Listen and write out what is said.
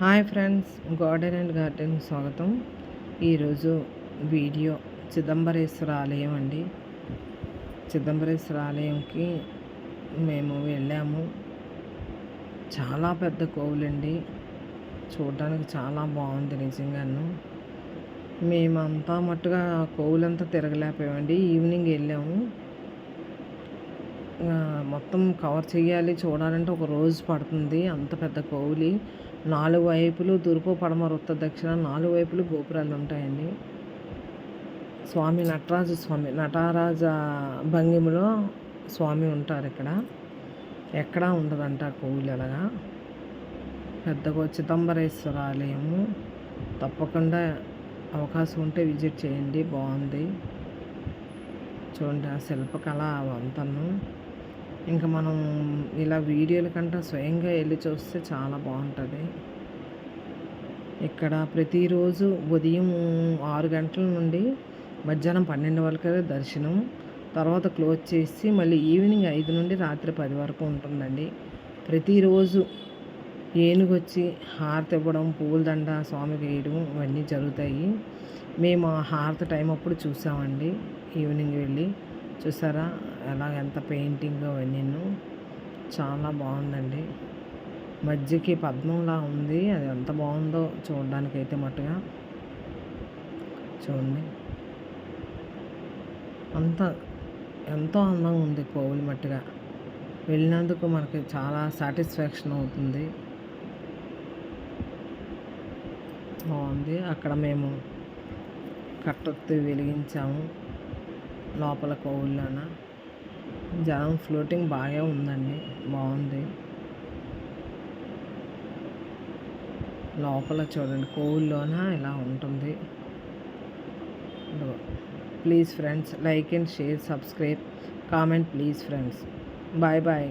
Hi friends garden and garden స్వాగతం. ఈరోజు video Chidambareswara ఆలయం అండి. చిదంబరేశ్వర ఆలయంకి మేము వెళ్ళాము. చాలా పెద్ద కోవులండి. చూడడానికి చాలా బాగుంది నిజంగాను. మేమంతా మట్టుగా కోవులంతా తిరగలేకపోయామండి. ఈవినింగ్ వెళ్ళాము. మొత్తం కవర్ చేయాలి. చూడాలంటే ఒక రోజు పడుతుంది. అంత పెద్ద కోవులి నాలుగు వైపులు తూర్పు పడమర ఉత్తర దక్షిణ నాలుగు వైపులు గోపురాలు ఉంటాయండి. స్వామి నటరాజు స్వామి నటరాజ భంగిమలో స్వామి ఉంటారు ఇక్కడ. ఎక్కడా ఉండదంట కోవిలు అలాగా. పెద్దగా చిదంబరేశ్వర ఆలయము. తప్పకుండా అవకాశం ఉంటే విజిట్ చేయండి. బాగుంది. చూడండి ఆ శిల్పకళ వంతను ఇంకా మనం ఇలా వీడియోల కంటే స్వయంగా వెళ్ళి చూస్తే చాలా బాగుంటుంది. ఇక్కడ ప్రతిరోజు ఉదయం ఆరు గంటల నుండి మధ్యాహ్నం పన్నెండు వరకు దర్శనం తర్వాత క్లోజ్ చేసి మళ్ళీ ఈవినింగ్ ఐదు నుండి రాత్రి పది వరకు ఉంటుందండి. ప్రతిరోజు ఏనుగు వచ్చి హారతి ఇవ్వడం పూలదండ దండ స్వామికి వేయడం ఇవన్నీ జరుగుతాయి. మేము ఆ హారతి టైం అప్పుడు చూసామండి. ఈవినింగ్ వెళ్ళి చూసారా? ఎలా ఎంత పెయింటింగ్ అవన్నీ చాలా బాగుందండి. మధ్యకి పద్మంలా ఉంది. అది ఎంత బాగుందో చూడడానికి అయితే మట్టుగా. చూడండి. అంత ఎంతో అందంగా ఉంది కోవులు మట్టుగా. వెళ్ళినందుకు మనకి చాలా సాటిస్ఫాక్షన్ అవుతుంది. బాగుంది. అక్కడ మేము కట్టొత్తి వెలిగించాము. లోపల కోవిల్లోన జనం ఫ్లోటింగ్ బాగా ఉందండి. బాగుంది. లోపల చూడండి కోవిల్లోన ఇలా ఉంటుంది. Please friends like and share subscribe comment please friends. Bye bye.